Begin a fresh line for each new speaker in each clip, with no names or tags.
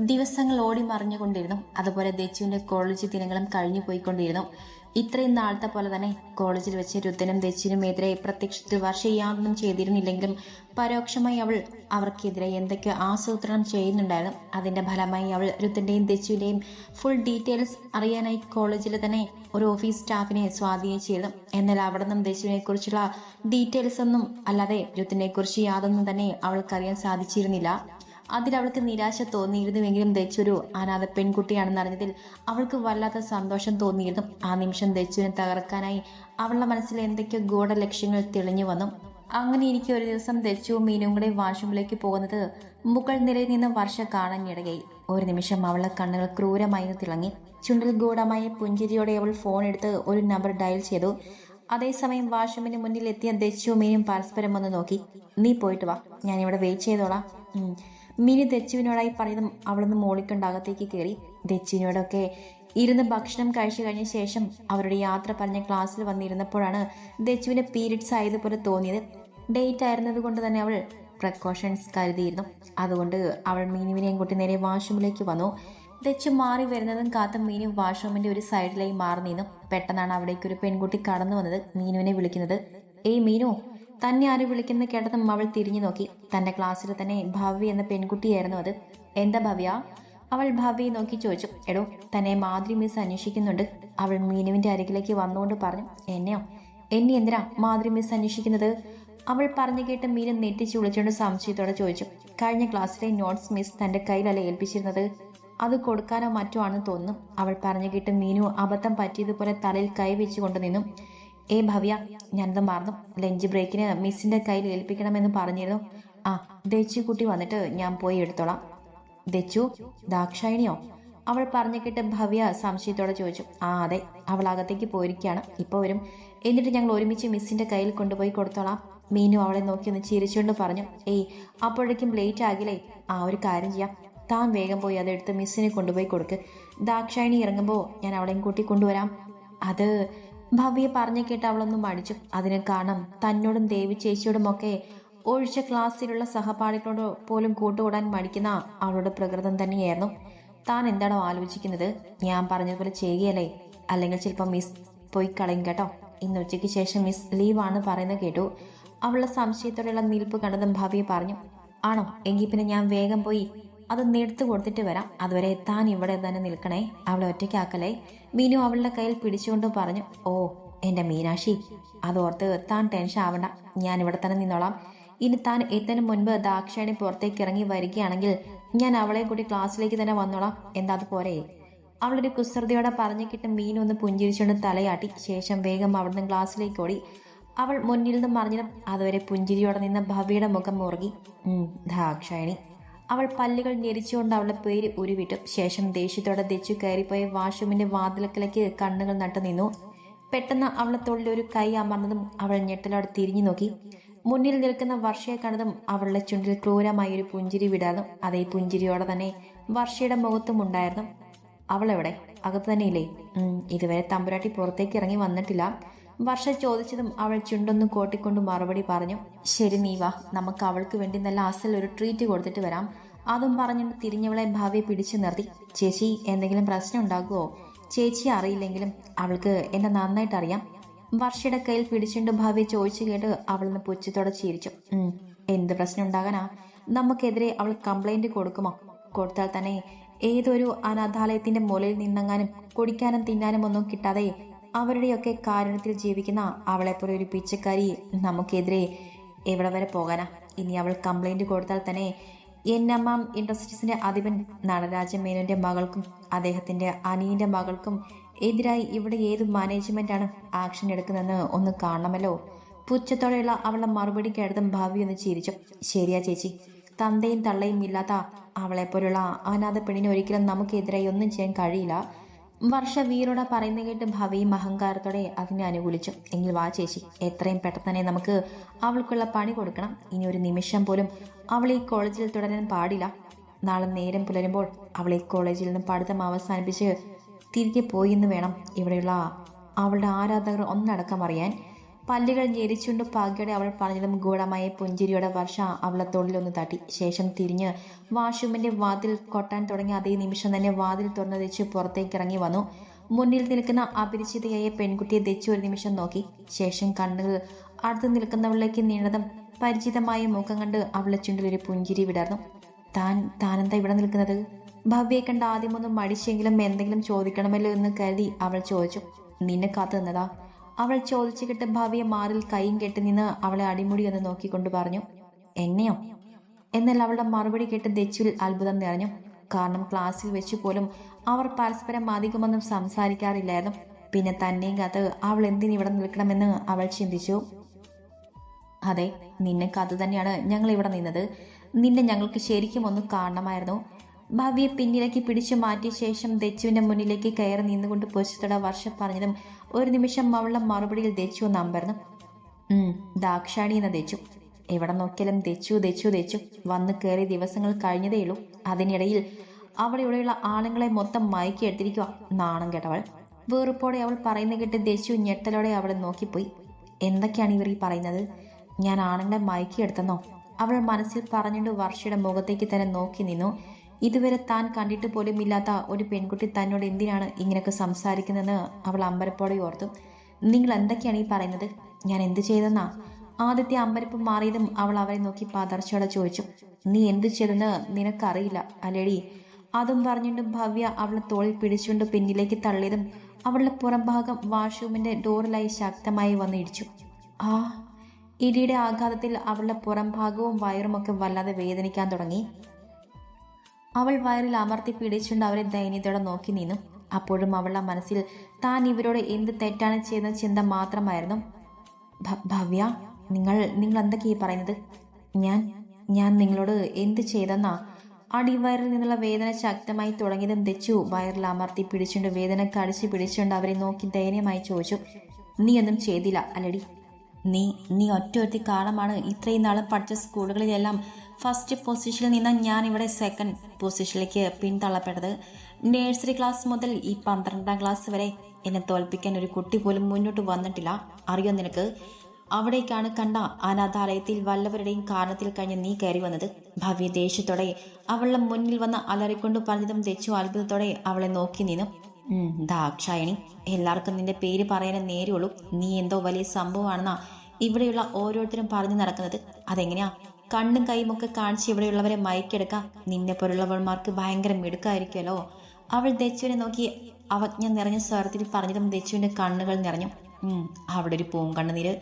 ദിവസങ്ങൾ ഓടി മറിഞ്ഞുകൊണ്ടിരുന്നു. അതുപോലെ ദച്ചുവിന്റെ കോളേജ് ദിനങ്ങളും കഴിഞ്ഞു പോയിക്കൊണ്ടിരുന്നു. ഇത്രയും നാളത്തെ പോലെ തന്നെ കോളേജിൽ വെച്ച് രുദ്രനും എതിരെ പ്രത്യക്ഷത്തിൽ വർഷ യാതൊന്നും ചെയ്തിരുന്നില്ലെങ്കിലും പരോക്ഷമായി അവൾ അവർക്കെതിരെ എന്തൊക്കെയോ ആസൂത്രണം ചെയ്യുന്നുണ്ടായിരുന്നു. അതിന്റെ ഫലമായി അവൾ രുദ്രന്റെയും ദച്ചുവിന്റെയും ഫുൾ ഡീറ്റെയിൽസ് അറിയാനായി കോളേജിൽ തന്നെ ഒരു ഓഫീസ് സ്റ്റാഫിനെ സ്വാധീനിച്ചിരുന്നു എന്നാൽ അവിടെ നിന്നും ദച്ചുവിനെ കുറിച്ചുള്ള ഡീറ്റെയിൽസ് ഒന്നും അല്ലാതെ രുദ്രനെ കുറിച്ച് യാതൊന്നും തന്നെ അവൾക്കറിയാൻ സാധിച്ചിരുന്നില്ല. അതിൽ അവൾക്ക് നിരാശ തോന്നിയിരുന്നുവെങ്കിലും ദച്ചൊരു അനാഥ പെൺകുട്ടിയാണെന്ന് അറിഞ്ഞതിൽ അവൾക്ക് വല്ലാത്ത സന്തോഷം തോന്നിയിരുന്നു. ആ നിമിഷം ദച്ചുവിനെ തകർക്കാനായി അവളുടെ മനസ്സിൽ എന്തൊക്കെയോ ഗൂഢ ലക്ഷ്യങ്ങൾ തെളിഞ്ഞു വന്നു. അങ്ങനെ എനിക്ക് ഒരു ദിവസം ദച്ചുവും മീനും കൂടെ വാഷ്റൂമിലേക്ക് പോകുന്നത് മുകൾ നിലയിൽ നിന്ന് വർഷ കാണാനിടയായി. ഒരു നിമിഷം അവളുടെ കണ്ണുകൾ ക്രൂരമായി തിളങ്ങി. ചുണ്ടിൽ ഗൂഢമായ പുഞ്ചിരിയോടെ അവൾ ഫോൺ എടുത്ത് ഒരു നമ്പർ ഡയൽ ചെയ്തു. അതേസമയം വാഷ്റൂമിന് മുന്നിൽ എത്തിയ ദച്ചുവും മീനും പരസ്പരം ഒന്ന് നോക്കി. നീ പോയിട്ട് വാ. ഞാൻ ഇവിടെ വെയിറ്റ് ചെയ്തോളാം. മിനി ദച്ചുവിനോടായി പറയുന്ന അവളൊന്ന് മോളിക്കൊണ്ട് അകത്തേക്ക് കയറി ദച്ചുവിനോടൊക്കെ ഇരുന്ന് ഭക്ഷണം കഴിച്ചു കഴിഞ്ഞ ശേഷം അവരുടെ യാത്ര പറഞ്ഞ ക്ലാസ്സിൽ വന്നിരുന്നപ്പോഴാണ് ദച്ചുവിന് പീരീഡ്സ് ആയതുപോലെ തോന്നിയത്. ഡേറ്റ് ആയിരുന്നത് കൊണ്ട് തന്നെ അവൾ പ്രിക്കോഷൻസ് കരുതിയിരുന്നു. അതുകൊണ്ട് അവൾ മീനുവിനെയും കൂട്ടി നേരെ വാഷ്റൂമിലേക്ക് വന്നു. ദച്ചു മാറി വരുന്നതും കാത്ത മീനു വാഷ്റൂമിന്റെ ഒരു സൈഡിലായി മാറി നിന്നു. പെട്ടെന്നാണ് അവിടേക്ക് ഒരു പെൺകുട്ടി കടന്നു വന്നത്. മീനുവിനെ വിളിക്കുന്നത് ഏയ് മീനു തന്നെ ആര് വിളിക്കുന്ന കേട്ടതും അവൾ തിരിഞ്ഞു നോക്കി. തന്റെ ക്ലാസ്സിൽ തന്നെ ഭവ്യ എന്ന പെൺകുട്ടിയായിരുന്നു അത്. എന്താ ഭവ്യ? അവൾ ഭവ്യയെ നോക്കി ചോദിച്ചു. എടോ തന്നെ മാധുരി മിസ് അന്വേഷിക്കുന്നുണ്ട്. അവൾ മീനുവിന്റെ അരികിലേക്ക് വന്നുകൊണ്ട് പറഞ്ഞു എന്നെയോ? എന്നെ എന്തിനാ മാധുരി മിസ് അന്വേഷിക്കുന്നത്? അവൾ പറഞ്ഞു കേട്ട് മീനു നെറ്റിച്ച് വിളിച്ചുകൊണ്ട് സംശയത്തോടെ ചോദിച്ചു. കഴിഞ്ഞ ക്ലാസ്സിലെ നോട്ട്സ് മിസ് തന്റെ കയ്യിലല്ല ഏൽപ്പിച്ചിരുന്നത്? അത് കൊടുക്കാനോ മറ്റോ ആണെന്ന് തോന്നുന്നു. അവൾ പറഞ്ഞു കേട്ട് മീനു അബദ്ധം പറ്റിയതുപോലെ തലയിൽ കൈ വെച്ചുകൊണ്ട് നിന്നു. ഏ ഭവ്യ ഞാനത് മറന്നു. ലഞ്ച് ബ്രേക്കിന് മിസ്സിന്റെ കയ്യിൽ ഏൽപ്പിക്കണമെന്ന് പറഞ്ഞിരുന്നു. ആ ദച്ചു കുട്ടി വന്നിട്ട് ഞാൻ പോയി എടുത്തോളാം. ദച്ചു ദാക്ഷായണിയോ? അവൾ പറഞ്ഞു കേട്ട് ഭവ്യ സംശയത്തോടെ ചോദിച്ചു. ആ അതെ അവൾ അകത്തേക്ക് പോയിരിക്കുകയാണ്. ഇപ്പോൾ വരും. എന്നിട്ട് ഞങ്ങൾ ഒരുമിച്ച് മിസ്സിന്റെ കയ്യിൽ കൊണ്ടുപോയി കൊടുത്തോളാം. മീനു അവളെ നോക്കി ഒന്ന് ചിരിച്ചുകൊണ്ട് പറഞ്ഞു. ഏയ് അപ്പോഴേക്കും ലേറ്റ് ആകില്ലേ? ആ ഒരു കാര്യം ചെയ്യാം. താൻ വേഗം പോയി അതെടുത്ത് മിസ്സിനെ കൊണ്ടുപോയി കൊടുക്ക്. ദാക്ഷായണി ഇറങ്ങുമ്പോൾ ഞാൻ അവളെയും കൂട്ടി കൊണ്ടുവരാം. അത് ഭവ്യ പറഞ്ഞു കേട്ട് അവളൊന്നും മടിച്ചു. അതിനെ കാണാം തന്നോടും ദേവി ചേച്ചിയോടുമൊക്കെ ഒഴിച്ച ക്ലാസ്സിലുള്ള സഹപാഠികളോട് പോലും കൂട്ടുകൂടാൻ മടിക്കുന്ന അവളുടെ പ്രകൃതം തന്നെയായിരുന്നു. താൻ എന്താണോ ആലോചിക്കുന്നത്? ഞാൻ പറഞ്ഞതുപോലെ ചെയ്യുകയല്ലേ? അല്ലെങ്കിൽ ചിലപ്പോൾ മിസ് പോയി കളയും കേട്ടോ. ഇന്ന് ഉച്ചയ്ക്ക് ശേഷം മിസ് ലീവ് ലീവാണ് പറയുന്നത് കേട്ടു. അവളുടെ സംശയത്തോടെയുള്ള നിൽപ്പ് കണ്ടതും ഭവ്യ പറഞ്ഞു ആണോ? എങ്കിൽ പിന്നെ ഞാൻ വേഗം പോയി അത് നേടുത്തു കൊടുത്തിട്ട് വരാം. അതുവരെ താൻ ഇവിടെ തന്നെ നിൽക്കണേ. അവളെ ഒറ്റയ്ക്കാക്കലേ മീനു അവളുടെ കയ്യിൽ പിടിച്ചുകൊണ്ട് പറഞ്ഞു ഓ എന്റെ മീനാക്ഷി അതോർത്ത് താൻ ടെൻഷൻ ആവണ്ട. ഞാൻ ഇവിടെ തന്നെ നിന്നോളാം. ഇനി താൻ എത്തുന്നതിന് മുൻപ് ദാക്ഷായണി പുറത്തേക്ക് ഇറങ്ങി വരികയാണെങ്കിൽ ഞാൻ അവളെ കൂടി ക്ലാസ്സിലേക്ക് തന്നെ വന്നോളാം. എന്താ അത് പോരെ? അവളൊരു കുസൃതിയോടെ പറഞ്ഞു കിട്ടും മീനു ഒന്ന് പുഞ്ചിരിച്ചുകൊണ്ട് തലയാട്ടി. ശേഷം വേഗം അവിടുന്ന് ക്ലാസ്സിലേക്ക് ഓടി. അവൾ മുന്നിൽ നിന്ന് മറിഞ്ഞതും അതുവരെ പുഞ്ചിരിയോടെ നിന്ന ഭവിയുടെ മുഖം മുറുകി. ദാക്ഷായണി അവൾ പല്ലുകൾ ഞെരിച്ചുകൊണ്ട് അവളുടെ പേര് ഉരുവിട്ടു. ശേഷം ദേഷ്യത്തോടെ ദച്ചു കയറിപ്പോയ വാഷ്റൂമിന്റെ വാതിലക്കിലേക്ക് കണ്ണുകൾ നട്ടു നിന്നു. പെട്ടെന്ന് അവളെ തൊള്ളിൽ ഒരു കൈ അമർന്നതും അവൾ ഞെട്ടലോടെ തിരിഞ്ഞു നോക്കി. മുന്നിൽ നിൽക്കുന്ന വർഷയെ കണ്ടതും അവളുടെ ചുണ്ടിൽ ക്രൂരമായ ഒരു പുഞ്ചിരി വിടാതും അതേ പുഞ്ചിരിയോടെ തന്നെ വർഷയുടെ മുഖത്തും ഉണ്ടായിരുന്നു. അവളെവിടെ അകത്ത് തന്നെയില്ലേ? ഇതുവരെ തമ്പുരാട്ടി പുറത്തേക്ക് ഇറങ്ങി വന്നിട്ടില്ല. വർഷ ചോദിച്ചതും അവൾ ചുണ്ടൊന്ന് കോട്ടിക്കൊണ്ട് മറുപടി പറഞ്ഞു ശരി നീ വാ നമുക്ക് അവൾക്ക് വേണ്ടി നല്ല അസൽ ഒരു ട്രീറ്റ് കൊടുത്തിട്ട് വരാം. അതും പറഞ്ഞുകൊണ്ട് തിരിഞ്ഞവളെ ഭാവിയെ പിടിച്ചു നിർത്തി. ചേച്ചി എന്തെങ്കിലും പ്രശ്നം ഉണ്ടാകുമോ ചേച്ചി അറിയില്ലെങ്കിലും അവൾക്ക് എന്നെ നന്നായിട്ട് അറിയാം. വർഷയുടെ കയ്യിൽ പിടിച്ചുകൊണ്ട് ഭാവിയെ ചോദിച്ചു കേട്ട് അവളൊന്ന് പുച്ഛത്തോടെ ചിരിച്ചു. എന്ത് പ്രശ്നം ഉണ്ടാകാനാ? നമുക്കെതിരെ അവൾ കംപ്ലൈന്റ് കൊടുക്കുമോ? കൊടുത്താൽ തന്നെ ഏതൊരു അനാഥാലയത്തിന്റെ മുലയിൽ നിന്നെങ്ങാനും കുടിക്കാനും തിന്നാനും ഒന്നും കിട്ടാതെ അവരുടെയൊക്കെ കാരണത്തിൽ ജീവിക്കുന്ന അവളെപ്പോലെ ഒരു പിച്ചക്കാരി നമുക്കെതിരെ എവിടെ വരെ പോകാനാ? ഇനി അവൾ കംപ്ലൈന്റ് കൊടുത്താൽ തന്നെ എൻ എന്നമ്മാം ഇൻഡസ്ട്രീസിന്റെ അധിപൻ നടരാജ മേനോന്റെ മകൾക്കും അദ്ദേഹത്തിന്റെ അനിയന്റെ മകൾക്കും എതിരായി ഇവിടെ ഏത് മാനേജ്മെന്റാണ് ആക്ഷൻ എടുക്കുന്നതെന്ന് ഒന്ന് കാണണമല്ലോ. പുച്ഛത്തോടെയുള്ള അവളുടെ മറുപടിക്ക് അടുത്തും ഭാവി ഒന്ന് ചിരിച്ചു. ശരിയാ ചേച്ചി. തന്തയും തള്ളയും ഇല്ലാത്ത അവളെപ്പോലുള്ള അനാഥ പെണ്ണിനെ ഒരിക്കലും നമുക്കെതിരായി ഒന്നും ചെയ്യാൻ കഴിയില്ല. വർഷ വീരോടെ പറയുന്ന കേട്ട് ഭവിയും അഹങ്കാരത്തോടെ അതിനെ അനുകൂലിച്ചു. എങ്കിൽ വാ ചേച്ചി എത്രയും പെട്ടെന്ന് തന്നെ നമുക്ക് അവൾക്കുള്ള പണി കൊടുക്കണം. ഇനി ഒരു നിമിഷം പോലും അവൾ ഈ കോളേജിൽ തുടരാൻ പാടില്ല. നാളെ നേരം പുലരുമ്പോൾ അവൾ ഈ കോളേജിൽ നിന്ന് പഠിത്തം അവസാനിപ്പിച്ച് തിരികെ പോയി എന്ന് വേണം ഇവിടെയുള്ള അവളുടെ ആരാധകർ ഒന്നടക്കം അറിയാൻ. പല്ലുകൾ ഞെരിച്ചുകൊണ്ട് പാകിയോടെ അവൾ പറഞ്ഞതും ഗൂഢമായ പുഞ്ചിരിയോടെ വർഷ അവളെ തൊഴിലൊന്ന് തട്ടി. ശേഷം തിരിഞ്ഞ് വാഷ്റൂമിന്റെ വാതിൽ കൊട്ടാൻ തുടങ്ങി അതേ നിമിഷം തന്നെ വാതിൽ തുറന്നു വെച്ച് പുറത്തേക്ക് ഇറങ്ങി വന്നു. മുന്നിൽ നിൽക്കുന്ന അപരിചിതയായ പെൺകുട്ടിയെ തെച്ചു ഒരു നിമിഷം നോക്കി. ശേഷം കണ്ണുകൾ അടുത്ത് നിൽക്കുന്നവളിലേക്ക് നീണ്ടതും പരിചിതമായ മുഖം കണ്ട് അവളെ ചുണ്ടിലൊരു പുഞ്ചിരി വിടർന്നു. താൻ താനെന്താ ഇവിടെ നിൽക്കുന്നത്? ഭവ്യയെ കണ്ട് ആദ്യമൊന്നും മടിച്ചെങ്കിലും എന്തെങ്കിലും ചോദിക്കണമല്ലോ എന്ന് കരുതി അവൾ ചോദിച്ചു. നിന്നെ കാത്തു നിന്നതാ? അവൾ ചോദിച്ചു കിട്ട് ഭവ്യ മാറിൽ കൈയും കെട്ടി നിന്ന് അവളെ അടിമുടി എന്ന് നോക്കിക്കൊണ്ട് പറഞ്ഞു എന്നെയോ എന്നാൽ അവളുടെ മറുപടി കേട്ട് ദച്ചുവിൽ അത്ഭുതം നിറഞ്ഞു. കാരണം ക്ലാസ്സിൽ വെച്ച് പോലും അവർ പരസ്പരം അധികമൊന്നും സംസാരിക്കാറില്ലായിരുന്നു. പിന്നെ തന്നെയും കഥ അവൾ എന്തിനിവിടെ നിൽക്കണമെന്ന് അവൾ ചിന്തിച്ചു. അതെ നിന്നെ കഥ തന്നെയാണ് ഞങ്ങൾ ഇവിടെ നിന്നത്. നിന്നെ ഞങ്ങൾക്ക് ശരിക്കും ഒന്ന് കാണണമായിരുന്നു. ഭവ്യെ പിന്നിലേക്ക് പിടിച്ചു മാറ്റിയ ശേഷം ദച്ചുവിന്റെ മുന്നിലേക്ക് കയറി നിന്നുകൊണ്ട് പൊച്ചത്തോടെ വർഷ പറഞ്ഞതും ഒരു നിമിഷം അവളുടെ മറുപടിയിൽ ദച്ചു ഒന്ന് അമ്പരന്നു. ദാക്ഷാണി എന്ന ദച്ചു. എവിടെ നോക്കിയാലും ദച്ചു ദച്ചു ദച്ചു. വന്ന് കയറി ദിവസങ്ങൾ കഴിഞ്ഞതേയുള്ളൂ അതിനിടയിൽ അവളിവിടെയുള്ള ആണുങ്ങളെ മൊത്തം മയക്കി എടുത്തിരിക്കുക നാണം കേട്ടവൾ. വേറുപ്പോടെ അവൾ പറയുന്ന കേട്ട് ദച്ചു ഞെട്ടലോടെ അവളെ നോക്കിപ്പോയി. എന്തൊക്കെയാണ് ഇവർ ഈ പറയുന്നത്? ഞാൻ ആണുങ്ങളെ മയക്കിയെടുത്തെന്നോ അവൾ മനസ്സിൽ പറഞ്ഞുകൊണ്ട് വർഷയുടെ മുഖത്തേക്ക് തന്നെ നോക്കി നിന്നു. ഇതുവരെ താൻ കണ്ടിട്ട് പോലും ഇല്ലാത്ത ഒരു പെൺകുട്ടി തന്നോട് എന്തിനാണ് ഇങ്ങനെയൊക്കെ സംസാരിക്കുന്നതെന്ന് അവൾ അമ്പരപ്പോടെ ഓർത്തു. നിങ്ങൾ എന്തൊക്കെയാണ് ഈ പറയുന്നത്? ഞാൻ എന്ത് ചെയ്തെന്നാ? ആദ്യത്തെ അമ്പരപ്പ് മാറിയതും അവൾ അവരെ നോക്കി പാതർച്ചയോടെ ചോദിച്ചു. നീ എന്ത് ചെയ്തെന്ന് നിനക്കറിയില്ല അല്ലേടി? അതും പറഞ്ഞുകൊണ്ട് ഭവ്യ അവളെ തോളിൽ പിടിച്ചുകൊണ്ട് പിന്നിലേക്ക് തള്ളിയതും അവളുടെ പുറംഭാഗം വാഷ്റൂമിന്റെ ഡോറിലായി ശക്തമായി വന്ന് ഇടിച്ചു. ആ ഇടിയുടെ ആഘാതത്തിൽ അവളുടെ പുറംഭാഗവും വയറുമൊക്കെ വല്ലാതെ വേദനിക്കാൻ തുടങ്ങി. അവൾ വയറിൽ അമർത്തി പിടിച്ചുകൊണ്ട് അവരെ ദയനീയതയോടെ നോക്കി നിന്നു. അപ്പോഴും അവളുടെ മനസ്സിൽ താൻ ഇവരോട് എന്ത് തെറ്റാണ് ചെയ്യുന്ന ചിന്ത മാത്രമായിരുന്നു. ഭവ്യ നിങ്ങൾ നിങ്ങൾ എന്തൊക്കെയാ പറയുന്നത്? ഞാൻ ഞാൻ നിങ്ങളോട് എന്ത് ചെയ്തെന്നാ? അടിവയറിൽ നിന്നുള്ള വേദന ശക്തമായി തുടങ്ങിയതും തെച്ചു വയറിൽ അമർത്തി പിടിച്ചുകൊണ്ട് വേദന കടിച്ചു പിടിച്ചുകൊണ്ട് അവരെ നോക്കി ദയനീയമായി ചോദിച്ചു നീ ഒന്നും ചെയ്തില്ല അല്ലടി. നീ നീ ഒറ്റ ഒറ്റ കാരണമാണ് ഇത്രയും നാളും പഠിച്ച സ്കൂളുകളിലെല്ലാം ഫസ്റ്റ് പൊസിഷനിൽ നിന്ന് ഞാൻ ഇവിടെ സെക്കൻഡ് പൊസിഷനിലേക്ക് പിന്തള്ളപ്പെട്ടത് നേഴ്സറി ക്ലാസ് മുതൽ ഈ പന്ത്രണ്ടാം ക്ലാസ് വരെ എന്നെ തോൽപ്പിക്കാൻ ഒരു കുട്ടി പോലും മുന്നോട്ട് വന്നിട്ടില്ല. അറിയോ നിനക്ക്? അവിടേക്കാണ് കണ്ട അനാഥാലയത്തിൽ വല്ലവരുടെയും കാരണത്തിൽ കഴിഞ്ഞ് നീ കയറി വന്നത്. ഭവ്യ ദേഷ്യത്തോടെ അവളുടെ മുന്നിൽ വന്ന് അലറിക്കൊണ്ട് പറഞ്ഞതും തെച്ചു അത്ഭുതത്തോടെ അവളെ നോക്കി നിന്നു. ദാക്ഷായണി എല്ലാവർക്കും നിന്റെ പേര് പറയാനേ നേരെയുള്ളൂ നീ എന്തോ വലിയ സംഭവമാണെന്നാ ഇവിടെയുള്ള ഓരോരുത്തരും പറഞ്ഞു നടക്കുന്നത്. അതെങ്ങനെയാ? കണ്ണും കൈയും ഒക്കെ കാണിച്ച് ഇവിടെയുള്ളവരെ മയക്കെടുക്കാം നിന്നെ പോലുള്ളവന്മാർക്ക് ഭയങ്കര മിടുക്കായിരിക്കുമല്ലോ. അവൾ ദച്ചുവിനെ നോക്കി അവജ്ഞ നിറഞ്ഞ സ്വരത്തിൽ പറഞ്ഞതും ദച്ചുവിന്റെ കണ്ണുകൾ നിറഞ്ഞു. അവിടെ ഒരു പൂങ്കണ്ണുനീര്.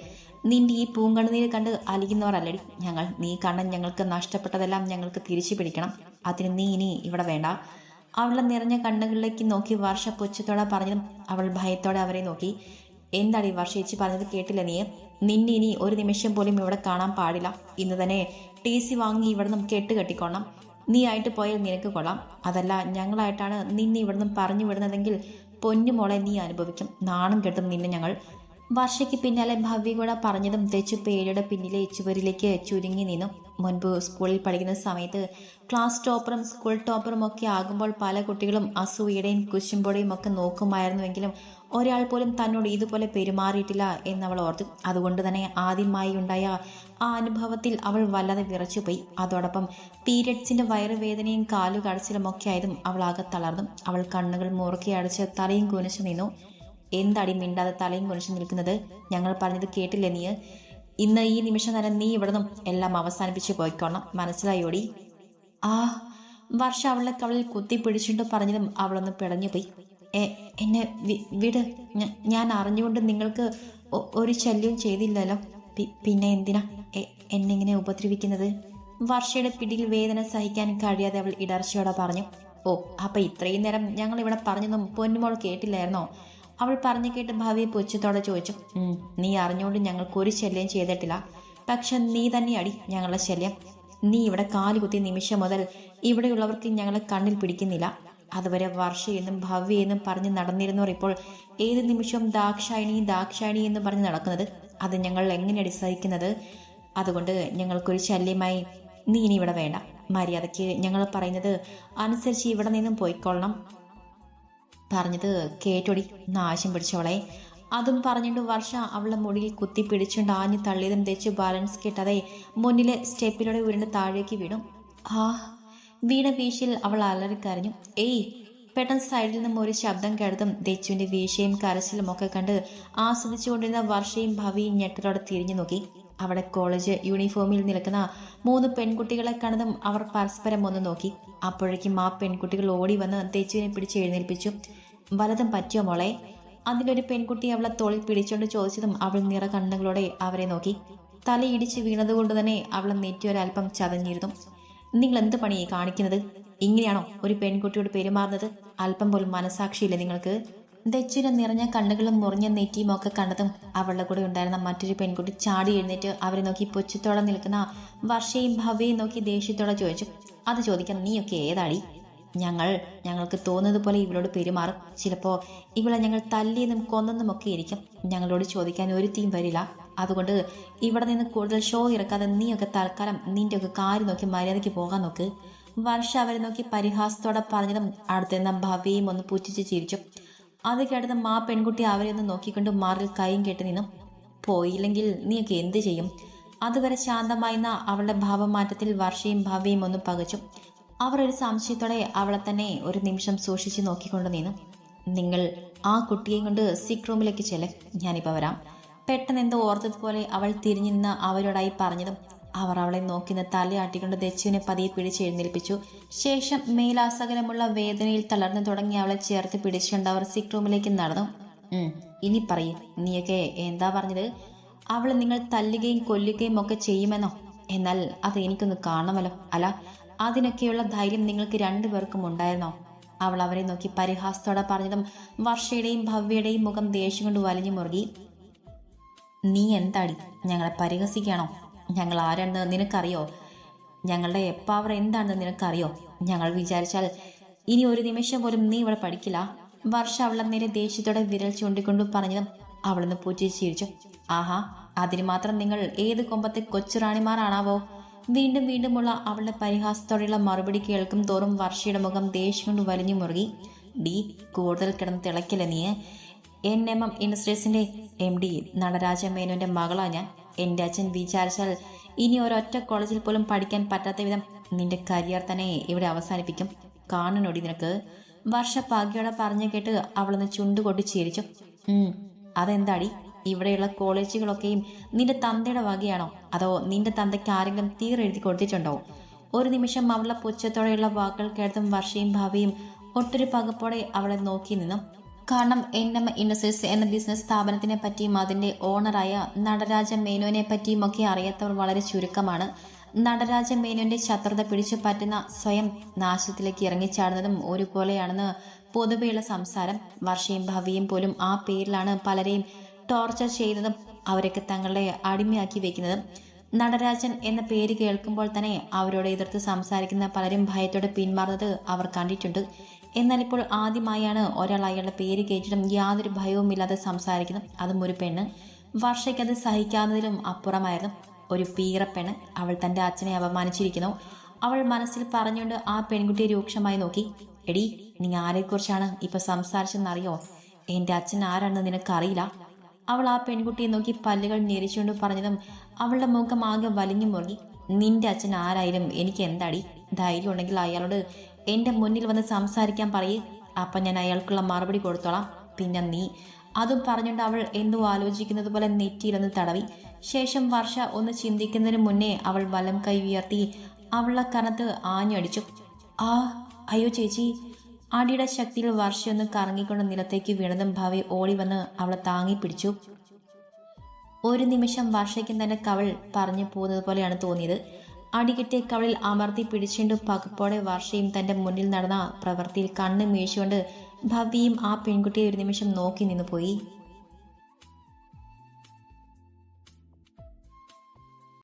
നിന്റെ ഈ പൂങ്കണ്ണുനീര് കണ്ട് അലിക്കുന്നവരല്ലടി ഞങ്ങൾ നീ കണ്ണൻ ഞങ്ങൾക്ക് നഷ്ടപ്പെട്ടതെല്ലാം ഞങ്ങൾക്ക് തിരിച്ചു പിടിക്കണം. അതിന് നീ ഇനി ഇവിടെ വേണ്ട. അവളുടെ നിറഞ്ഞ കണ്ണുകളിലേക്ക് നോക്കി വർഷ പുച്ഛത്തോടെ പറഞ്ഞതും അവൾ ഭയത്തോടെ അവരെ നോക്കി. എന്താണ് ഈ വർഷ ചേച്ചി പറഞ്ഞത് കേട്ടില്ല നീ? നിന്നെ ഇനി ഒരു നിമിഷം പോലും ഇവിടെ കാണാൻ പാടില്ല. ഇന്ന് തന്നെ ടി സി വാങ്ങി ഇവിടെ നിന്ന് കെട്ട് കെട്ടിക്കൊള്ളാം. നീ ആയിട്ട് പോയാൽ നിനക്ക് കൊള്ളാം. അതല്ല ഞങ്ങളായിട്ടാണ് നിന്നെ ഇവിടെ നിന്ന് പറഞ്ഞു വിടുന്നതെങ്കിൽ പൊന്നുമോളെ നീ അനുഭവിക്കും. നാണം കെട്ടും നിന്നെ ഞങ്ങൾ. വർഷയ്ക്ക് പിന്നാലെ ഭവ്യ കൂടെ പറഞ്ഞതും തെച്ചു പേരുടെ പിന്നിലെ ചുവരിലേക്ക് ചുരുങ്ങി നിന്നു. മുൻപ് സ്കൂളിൽ പഠിക്കുന്ന സമയത്ത് ക്ലാസ് ടോപ്പറും സ്കൂൾ ടോപ്പറും ഒക്കെ ആകുമ്പോൾ പല കുട്ടികളും അസൂയയുടെയും കുശുമ്പോടെയും ഒക്കെ നോക്കുമായിരുന്നുവെങ്കിലും ഒരാൾ പോലും തന്നോട് ഇതുപോലെ പെരുമാറിയിട്ടില്ല എന്നവൾ ഓർത്തു. അതുകൊണ്ട് തന്നെ ആദ്യമായി ഉണ്ടായ ആ അനുഭവത്തിൽ അവൾ വല്ലാതെ വിറച്ചുപോയി. അതോടൊപ്പം പീരിയഡ്സിന്റെ വയറുവേദനയും കാലു കടച്ചിലും ഒക്കെ ആയതും അവൾ ആകെ തളർന്നു. അവൾ കണ്ണുകൾ മുറുക്കി അടച്ച് തലയും കുനിച്ചു നിന്നു. എന്താടി മിണ്ടാതെ തലയും കുറച്ച് നിൽക്കുന്നത്? ഞങ്ങൾ പറഞ്ഞത് കേട്ടില്ലേ നീ? ഇന്ന് ഈ നിമിഷം തന്നെ നീ ഇവിടുന്നും എല്ലാം അവസാനിപ്പിച്ച് പോയിക്കോണം. മനസ്സിലായോടി? ആ വർഷ അവളുടെ കവളിൽ കുത്തി പിടിച്ചിട്ട് പറഞ്ഞതും അവളൊന്ന് പിടഞ്ഞുപോയി. എന്നെ വിട്. ഞാൻ അറിഞ്ഞുകൊണ്ട് നിങ്ങൾക്ക് ഒരു ശല്യവും ചെയ്തില്ലല്ലോ. പിന്നെ എന്തിനാ? എന്നെ ഇങ്ങനെ ഉപദ്രവിക്കുന്നത്? വർഷയുടെ പിടിയിൽ വേദന സഹിക്കാൻ കഴിയാതെ അവൾ ഇടർച്ചയോടെ പറഞ്ഞു. ഓ അപ്പൊ ഇത്രയും നേരം ഞങ്ങൾ ഇവിടെ പറഞ്ഞൊന്നും പൊന്നുമോൾ കേട്ടില്ലായിരുന്നോ? അവൾ പറഞ്ഞു കേട്ട് ഭാവിയെ പുച്ഛത്തോടെ ചോദിച്ചു നീ അറിഞ്ഞുകൊണ്ട് ഞങ്ങൾക്ക് ഒരു ശല്യം ചെയ്തിട്ടില്ല. പക്ഷെ നീ തന്നെ അടി ഞങ്ങളുടെ ശല്യം. നീ ഇവിടെ കാലുകുത്തിയ നിമിഷം മുതൽ ഇവിടെയുള്ളവർക്ക് ഞങ്ങളെ കണ്ണിൽ പിടിക്കുന്നില്ല. അതുവരെ വർഷയെന്നും ഭവ്യയെന്നും പറഞ്ഞ് നടന്നിരുന്നവർ ഇപ്പോൾ ഏത് നിമിഷവും ദാക്ഷായണി ദാക്ഷായണി എന്ന് പറഞ്ഞ് നടക്കുന്നത്? അത് ഞങ്ങൾ എങ്ങനെയാണ് സഹിക്കുന്നത്? അതുകൊണ്ട് ഞങ്ങൾക്കൊരു ശല്യമായി നീ ഇനി ഇവിടെ വേണ്ട. മര്യാദയ്ക്ക് ഞങ്ങൾ പറയുന്നത് അനുസരിച്ച് ഇവിടെ നിന്നും പോയിക്കൊള്ളണം. പറഞ്ഞത് കേട്ടൊടി നാശം പിടിച്ചോളെ അതും പറഞ്ഞിട്ട് വർഷ അവളുടെ മുടിയിൽ കുത്തി പിടിച്ചുകൊണ്ട് ആഞ്ഞു തള്ളിയതും തെച്ച് ബാലൻസ് കിട്ടാതെ മുന്നിലെ സ്റ്റെപ്പിലൂടെ ഉരുണ്ട് താഴേക്ക് വീണു. ആ വീണ വീശിൽ അവൾ അലറിക്കരഞ്ഞു ഏയ് പെട്ടെന്ന് സൈഡിൽ നിന്നും ഒരു ശബ്ദം കേട്ടതും ദച്ചുവിന്റെ വീശയും കരച്ചിലും ഒക്കെ കണ്ട് ആസ്വദിച്ചുകൊണ്ടിരുന്ന വർഷയും ഭവിയും ഞെട്ടലോടെ തിരിഞ്ഞു നോക്കി. അവിടെ കോളേജ് യൂണിഫോമിൽ നിൽക്കുന്ന മൂന്ന് പെൺകുട്ടികളെ കണ്ടതും അവർ പരസ്പരം ഒന്ന് നോക്കി. അപ്പോഴേക്കും ആ പെൺകുട്ടികൾ ഓടി വന്ന് തെച്ചുവിനെ പിടിച്ച് എഴുന്നേൽപ്പിച്ചു. വലതും പറ്റിയോ മോളെ? അതിലൊരു പെൺകുട്ടി അവളെ തോളിൽ പിടിച്ചുകൊണ്ട് ചോദിച്ചതും അവൾ നിറ കണ്ണുകളോടെ അവരെ നോക്കി. തലയിടിച്ച് വീണതുകൊണ്ട് തന്നെ അവൾ നെറ്റിയൊരൽപ്പം ചതഞ്ഞിരുന്നു. നിങ്ങൾ എന്ത് പണിയെ കാണിക്കുന്നത്? ഇങ്ങനെയാണോ ഒരു പെൺകുട്ടിയോട് പെരുമാറുന്നത്? അല്പം പോലും മനസാക്ഷിയില്ല നിങ്ങൾക്ക്? ദച്ചുര നിറഞ്ഞ കണ്ണുകളും മുറിഞ്ഞ നെറ്റിയും ഒക്കെ കണ്ടതും അവളുടെ കൂടെ ഉണ്ടായിരുന്ന മറ്റൊരു പെൺകുട്ടി ചാടി എഴുന്നേറ്റ് അവരെ നോക്കി പൊച്ചത്തോടെ നിൽക്കുന്ന വർഷയും ഭവ്യയും നോക്കി ദേഷ്യത്തോടെ ചോദിച്ചു അത് ചോദിക്കാൻ നീയൊക്കെ ഏതാടി? ഞങ്ങൾ ഞങ്ങൾക്ക് തോന്നുന്നത് പോലെ ഇവളോട് പെരുമാറും. ചിലപ്പോൾ ഇവളെ ഞങ്ങൾ തല്ലിയെന്നും കൊന്നെന്നും ഒക്കെ ഇരിക്കും. ഞങ്ങളോട് ചോദിക്കാൻ ഒരു തീം വരില്ല. അതുകൊണ്ട് ഇവിടെ നിന്ന് കൂടുതൽ ഷോ ഇറക്കാതെ നീയൊക്കെ തൽക്കാലം നിന്റെ ഒക്കെ കാര്യം നോക്കി മര്യാദയ്ക്ക് പോകാൻ നോക്ക്. വർഷ അവരെ നോക്കി പരിഹാസത്തോടെ പറഞ്ഞതും അടുത്തുനിന്ന് ഭവ്യയും ഒന്ന് പുച്ഛിച്ച് ചിരിച്ചു. അത് കേട്ടതും ആ പെൺകുട്ടി അവരെ ഒന്ന് നോക്കിക്കൊണ്ട് മാറിൽ കൈയും കെട്ടി നിന്നു. പോയില്ലെങ്കിൽ നീയൊക്കെ എന്ത് ചെയ്യും? അതുവരെ ശാന്തമായിരുന്ന അവളുടെ ഭാവമാറ്റത്തിൽ വർഷയും ഭാവിയും ഒന്ന് പകച്ചു. അവർ ഒരു സംശയത്തോടെ അവളെ തന്നെ ഒരു നിമിഷം സൂക്ഷിച്ച് നോക്കിക്കൊണ്ട് നിന്നു. നിങ്ങൾ ആ കുട്ടിയെയും കൊണ്ട് സിക് റൂമിലേക്ക് ചെല്ലെ. ഞാനിപ്പോൾ വരാം. പെട്ടെന്ന് എന്തോ ഓർത്തതുപോലെ അവൾ തിരിഞ്ഞു നിന്ന് അവരോടായി പറഞ്ഞതും അവർ അവളെ നോക്കി നിന്ന് തലയാട്ടിക്കൊണ്ട് ദച്ചുവിനെ പതിയെ പിടിച്ച് എഴുന്നേൽപ്പിച്ചു. ശേഷം മേലാസകലമുള്ള വേദനയിൽ തളർന്നു തുടങ്ങി അവളെ ചേർത്ത് പിടിച്ചുകൊണ്ട് അവർ സിക് റൂമിലേക്ക് നടന്നു. ഇനി പറയും നീയൊക്കെ എന്താ പറഞ്ഞത്? അവൾ നിങ്ങൾ തല്ലുകയും കൊല്ലുകയും ഒക്കെ ചെയ്യുമെന്നോ? എന്നാൽ അത് എനിക്കൊന്ന് കാണണമല്ലോ അല്ല അതിനൊക്കെയുള്ള ധൈര്യം നിങ്ങൾക്ക് രണ്ടുപേർക്കും ഉണ്ടായിരുന്നോ? അവൾ അവരെ നോക്കി പരിഹാസത്തോടെ പറഞ്ഞതും വർഷയുടെയും ഭവ്യയുടെയും മുഖം ദേഷ്യം കൊണ്ട് വലിഞ്ഞു മുറുകി. നീ എന്താടി ഞങ്ങളെ പരിഹസിക്കുകയാണോ? ഞങ്ങൾ ആരാണെന്ന് നിനക്കറിയോ? ഞങ്ങളുടെ എപ്പാവർ എന്താണെന്ന് നിനക്കറിയോ? ഞങ്ങൾ വിചാരിച്ചാൽ ഇനി ഒരു നിമിഷം പോലും നീ ഇവിടെ പഠിക്കില്ല. വർഷ അവളെ നേരെ ദേഷ്യത്തോടെ വിരൽ ചൂണ്ടിക്കൊണ്ട് പറഞ്ഞതും അവളൊന്ന് പൂച്ചി ചിരിച്ചു. ആഹാ അതിന് മാത്രം നിങ്ങൾ ഏത് കൊമ്പത്തെ കൊച്ചുറാണിമാരാണാവോ? വീണ്ടും വീണ്ടുമുള്ള അവളുടെ പരിഹാസത്തോടെയുള്ള മറുപടി കേൾക്കും തോറും വർഷയുടെ മുഖം ദേഷ്യം കൊണ്ട് വലിഞ്ഞു മുറുകി. ഡി കൂടുതൽ കിടന്ന് തിളക്കില്ല നീ എൻ എം എം ഇൻഡസ്ട്രീസിന്റെ എം ഡി നടരാജ മേനുവിന്റെ മകളാ ഞാൻ. എന്റെ അച്ഛൻ വിചാരിച്ചാൽ ഇനി ഒരൊറ്റ കോളേജിൽ പോലും പഠിക്കാൻ പറ്റാത്ത വിധം നിന്റെ കരിയർ തന്നെ ഇവിടെ അവസാനിപ്പിക്കും. കാണണോടി നിനക്ക്? വർഷ പാകിയോടെ പറഞ്ഞു കേട്ട് അവളൊന്ന് ചുണ്ടുകൊട്ടി ചിരിച്ചു. അതെന്താടി? ഇവിടെയുള്ള കോളേജുകളൊക്കെയും നിന്റെ തന്തയുടെ വകയാണോ? അതോ നിന്റെ തന്തയ്ക്ക് ആരെങ്കിലും തീരെഴുതി കൊടുത്തിട്ടുണ്ടോ? ഒരു നിമിഷം അവളുടെ പുച്ഛത്തോടെയുള്ള വാക്കുകൾ കേട്ടതും വർഷയും ഭാവിയും ഒട്ടൊരു പകപ്പോടെ അവളെ നോക്കി നിന്നു. കാരണം എൻ എം ഇൻഡസ്ട്രീസ് എന്ന ബിസിനസ് സ്ഥാപനത്തിനെ പറ്റിയും അതിന്റെ ഓണറായ നടരാജ മേനോനെ പറ്റിയും ഒക്കെ അറിയാത്തവർ വളരെ ചുരുക്കമാണ്. നടരാജ മേനോന്റെ ശത്രുത പിടിച്ചു പറ്റുന്ന സ്വയം നാശത്തിലേക്ക് ഇറങ്ങിച്ചാടുന്നതും ഒരുപോലെയാണെന്ന് പൊതുവെയുള്ള സംസാരം. വർഷയും ഭവിയും പോലും ആ പേരിലാണ് പലരെയും ടോർച്ചർ ചെയ്യുന്നതും അവരൊക്കെ തങ്ങളുടെ അടിമയാക്കി വെക്കുന്നതും. നടരാജൻ എന്ന പേര് കേൾക്കുമ്പോൾ തന്നെ അവരോട് എതിർത്ത് സംസാരിക്കുന്ന പലരും ഭയത്തോടെ പിന്മാറുന്നത് അവർ കണ്ടിട്ടുണ്ട്. എന്നാൽ ഇപ്പോൾ ആദ്യമായാണ് ഒരാൾ അയാളുടെ പേര് കേട്ടിട്ടും യാതൊരു ഭയവുമില്ലാതെ സംസാരിക്കുന്നത്. അതും ഒരു പെണ്ണ്. വർഷയ്ക്കത് സഹിക്കാവുന്നതിലും അപ്പുറമായിരുന്നു. ഒരു പീറപ്പെണ്ണ്. അവൾ തന്റെ അച്ഛനെ അപമാനിച്ചിരിക്കുന്നു. അവൾ മനസ്സിൽ പറഞ്ഞുകൊണ്ട് ആ പെൺകുട്ടിയെ രൂക്ഷമായി നോക്കി. എടി നീ ആരെക്കുറിച്ചാണ് ഇപ്പൊ സംസാരിച്ചെന്നറിയോ എന്റെ അച്ഛൻ ആരാണെന്ന് നിനക്കറിയില്ല? അവൾ ആ പെൺകുട്ടിയെ നോക്കി പല്ലുകൾ ഞെരിച്ചുകൊണ്ട് പറഞ്ഞതും അവളുടെ മുഖം ആകെ വലിഞ്ഞു മുറുകി. നിന്റെ അച്ഛൻ ആരായാലും എനിക്ക് എന്താടി? ധൈര്യം ഉണ്ടെങ്കിൽ അയാളോട് എന്റെ മുന്നിൽ വന്ന് സംസാരിക്കാൻ പറയേ. അപ്പൊ ഞാൻ അയാൾക്കുള്ള മറുപടി കൊടുത്തോളാം. പിന്നെ നീ. അതും പറഞ്ഞുകൊണ്ട് അവൾ എന്തോ ആലോചിക്കുന്നത് പോലെ നെറ്റിയിലൊന്ന് തടവി. ശേഷം വർഷ ഒന്ന് ചിന്തിക്കുന്നതിന് മുന്നേ അവൾ വലം കൈ ഉയർത്തി അവളുടെ കനത്ത് ആഞ്ഞടിച്ചു. ആ അയ്യോ ചേച്ചി. അടിയുടെ ശക്തിയിൽ വർഷയൊന്ന് കറങ്ങിക്കൊണ്ട് നിലത്തേക്ക് വീണതും ഭാവി ഓടി വന്ന് അവളെ താങ്ങി പിടിച്ചു. ഒരു നിമിഷം വർഷയ്ക്കും തന്നെ കവൾ പറഞ്ഞു പോകുന്നത് പോലെയാണ് തോന്നിയത്. അടികിട്ടിയ കവളിൽ അമർത്തി പിടിച്ചുകൊണ്ട് പകപ്പോടെ വർഷയും തന്റെ മുന്നിൽ നടന്ന പ്രവൃത്തിയിൽ കണ്ണ് മീഴ്ചുകൊണ്ട് ഭവ്യയും ആ പെൺകുട്ടിയെ ഒരു നിമിഷം നോക്കി നിന്നു പോയി